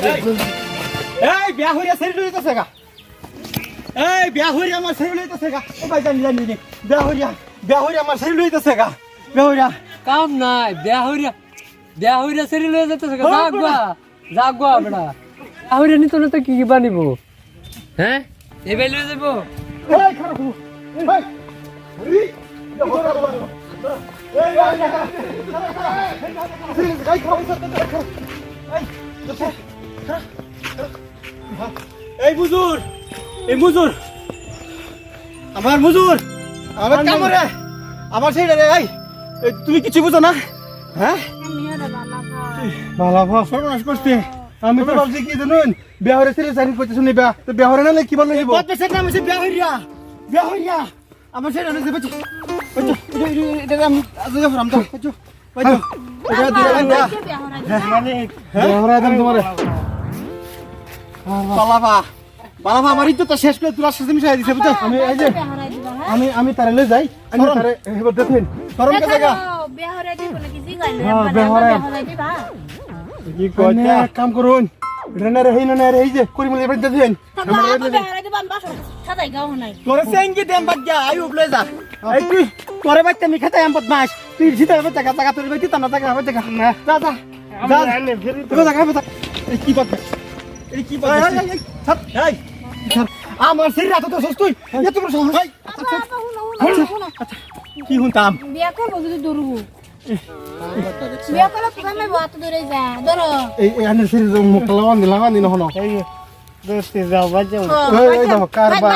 এই বিয়া হইয়া ছেড়ে লইতেছে গা এই বিয়া হইয়া আমার ছেড়ে লইতেছে গা ও ভাই জানি জানি বিয়া হইয়া বিয়া হইয়া আমার ছেড়ে লইতেছে গা বিয়া হইয়া কাম নাই বেয়া হইরা বেয়া হইরা সেরি লয়ে যেতেছে হ্যাঁ, জাগুয়া জাগুয়া বেড়া আহরে নি তোলে তো কি কি বানিব হ্যাঁ এবে লয়ে যাব এই খারাপ এই এই এই মুজুর এই মুজুর আমার মুজুর আমার কামরে আমার সেই রে এই এই, তুমি কিছু বুঝো না? হ্যাঁ? ভালো ভালো সর্বনাশ আমি তো ভাবছি কি জানুন বিহারে ছেলে চাকরি করতে শুনি বিয়া তো বিহারে না কি বলল জীবন কত সেটা আমি বিয়া হইয়া বিয়া হইয়া আমার সেটা নেছে বাচ্চা বাচ্চা এটা আমি আজকে ফরাম তো। বাচ্চা বাচ্চা এটা দিলা না মানে বিহারে একদম তোমারে। বালাবা বালাবা আমার ইজ্জত শেষ করে তোরা শেষ মিশাই দিছে বুঝছ? আমি এই যে আমি আমি তারে লই যাই আমি তারে হেবর দেখেন কে জায়গা। কি কইতা কাম করুন রেনার হেই না রে এই যে করি মলে এবার দেখেন তোরে সেঙ্গি দেম বাজ্ঞা আই উপলে যা। এই তুই তোরে বাইতে মি খেতে আম বদমাস। তুই জিতে হবে টাকা টাকা তোরে বাইতে তানা টাকা হবে টাকা। না যা যা। যা তুই টাকা হবে কি এই কি আমার শরীর এত তো সস্তুই এত বড় সহজ। কি হুনতাম বিয়া করব যদি দৌড়বো। বিয়া করলে প্রথমে বাত দৌড়ে যা ধরো এই আনের শরীর মুখ লাগান দিলাম দিন হনো এই দোস্তি যাও বাজে এই এই কারবা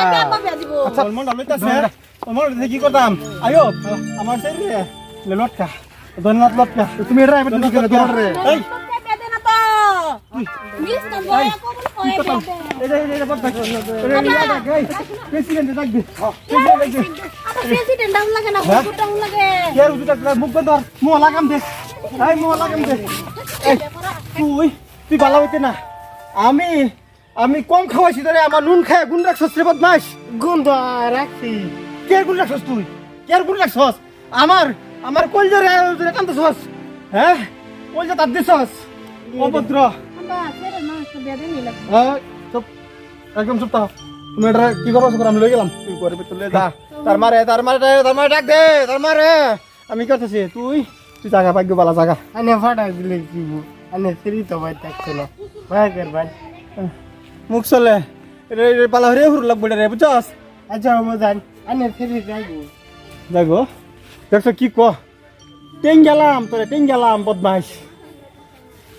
আচ্ছা মন লইতাছে মন লইতে কি করতাম? আয়ো আমার শরীর লটকা। ধন্যবাদ লটকা। তুমি এটা এবার তুমি করে ধর এই। আমি আমি কম খাওয়াইছি তোরে আমার নুন খায় গুণ রাখছস রে বদমাস গুণ রাখছি। কে গুণ রাখছস তুই? কে গুণ রাখছস? আমার আমার কলজরে রে কান্দছস? হ্যাঁ? কলজা তার দিছস? অভদ্র। একদম চুপ থাক। তুমি এটা কি করব? শুক্র আমি লই গেলাম। তুই করে তুলে যা। তার মারে তার মারে তার মারে ডাক দে তার মারে। আমি করতেছি তুই? তুই জায়গা পাগ্য বালা জায়গা আনে ফাটা দিলে দিব আনে ফ্রি তো ভাই থাকছে না। ভাই কর ভাই। মুখ চলে। রে রে পালা হরে হুর লাগবে রে বুঝছস? আচ্ছা মজান আনে ফ্রি যাইব। দেখো দেখছ কি ক? টেন গেলাম তোরে টেন গেলাম বদমাইশ।